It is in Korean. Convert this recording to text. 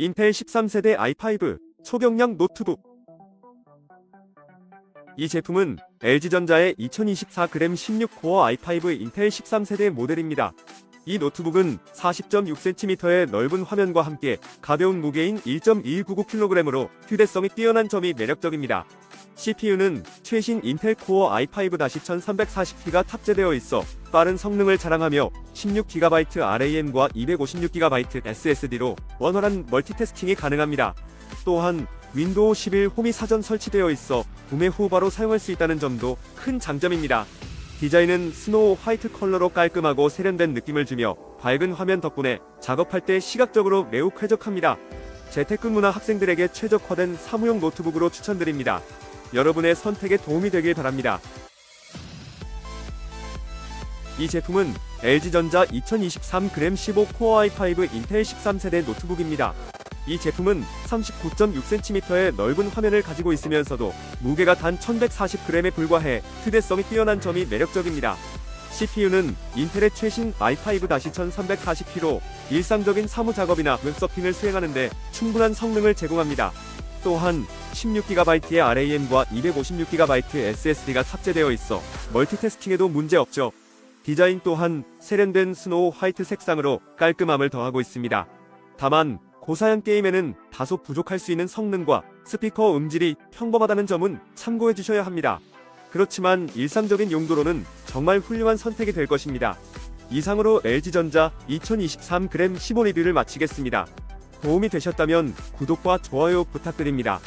인텔 13세대 i5 초경량 노트북 이 제품은 LG전자의 2024g 16코어 i5 인텔 13세대 모델입니다. 이 노트북은 40.6cm의 넓은 화면과 함께 가벼운 무게인 1.199kg으로 휴대성이 뛰어난 점이 매력적입니다. CPU는 최신 인텔 코어 i5-1340T가 탑재되어 있어 빠른 성능을 자랑하며 16GB RAM과 256GB SSD로 원활한 멀티태스킹이 가능합니다. 또한 윈도우 11 홈이 사전 설치되어 있어 구매 후 바로 사용할 수 있다는 점도 큰 장점입니다. 디자인은 스노우 화이트 컬러로 깔끔하고 세련된 느낌을 주며 밝은 화면 덕분에 작업할 때 시각적으로 매우 쾌적합니다. 재택근무나 학생들에게 최적화된 사무용 노트북으로 추천드립니다. 여러분의 선택에 도움이 되길 바랍니다. 이 제품은 LG전자 2023g 15 코어 i5 인텔 13세대 노트북입니다. 이 제품은 39.6cm의 넓은 화면을 가지고 있으면서도 무게가 단 1140g에 불과해 휴대성이 뛰어난 점이 매력적입니다. CPU는 인텔의 최신 i5-1340T로 일상적인 사무 작업이나 웹서핑을 수행하는데 충분한 성능을 제공합니다. 또한 16GB의 RAM과 256GB SSD가 탑재되어 있어 멀티태스킹에도 문제없죠. 디자인 또한 세련된 스노우 화이트 색상으로 깔끔함을 더하고 있습니다. 다만 고사양 게임에는 다소 부족할 수 있는 성능과 스피커 음질이 평범하다는 점은 참고해 주셔야 합니다. 그렇지만 일상적인 용도로는 정말 훌륭한 선택이 될 것입니다. 이상으로 LG전자 2023g 15 리뷰를 마치겠습니다. 도움이 되셨다면 구독과 좋아요 부탁드립니다.